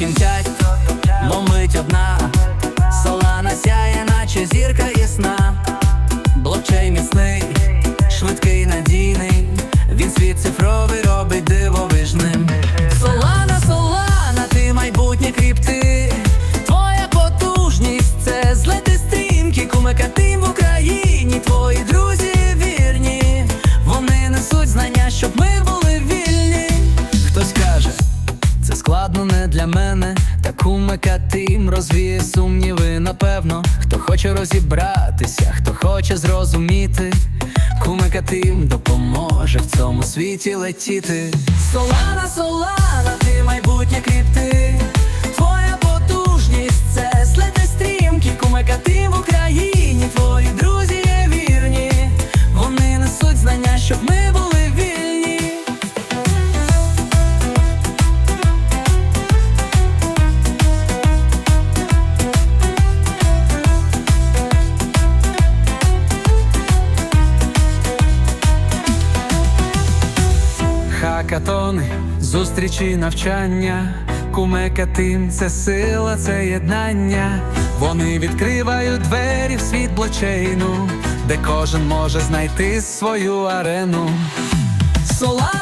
кінця, мовить одна, солана сяє, наче зірка ясна, блокчей міцний, швидкий, надійний, він світ цифровий робить дивовижним. Солана, солана, ти майбутнє кріпти, твоя потужність це злети стрімки, кумикатим в Україні, твої друзі вірні, вони несуть знання, щоб ми. для мене таку мекатим розвіє сумніви, напевно, хто хоче розібратися, хто хоче зрозуміти, кумекатим допоможе в цьому світі летіти. Солана, солана, ти майбутнє крім. Хакатони, зустрічі, навчання, кумека тим це сила, це єднання. Вони відкривають двері в світ блочейну, де кожен може знайти свою арену. Солана,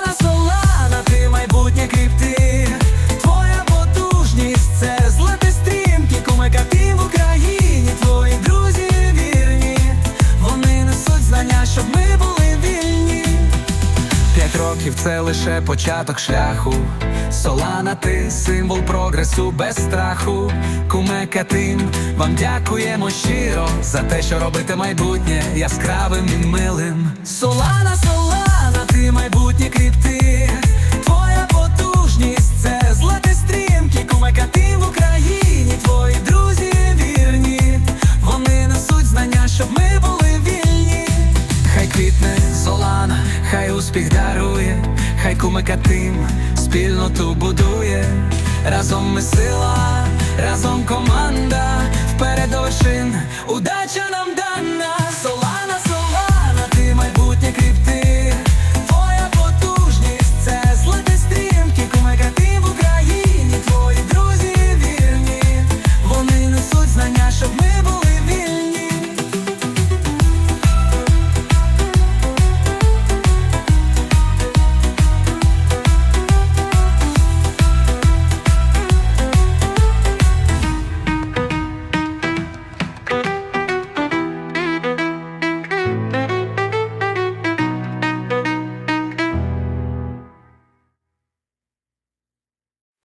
років це лише початок шляху. Солана, ти символ прогресу без страху. Кумека тим, вам дякуємо щиро за те, що робите майбутнє яскравим і милим. Солана, Солана, успіх дарує, хай кумика тим спільноту будує. Разом ми сила, разом команда, вперед до вершин, удача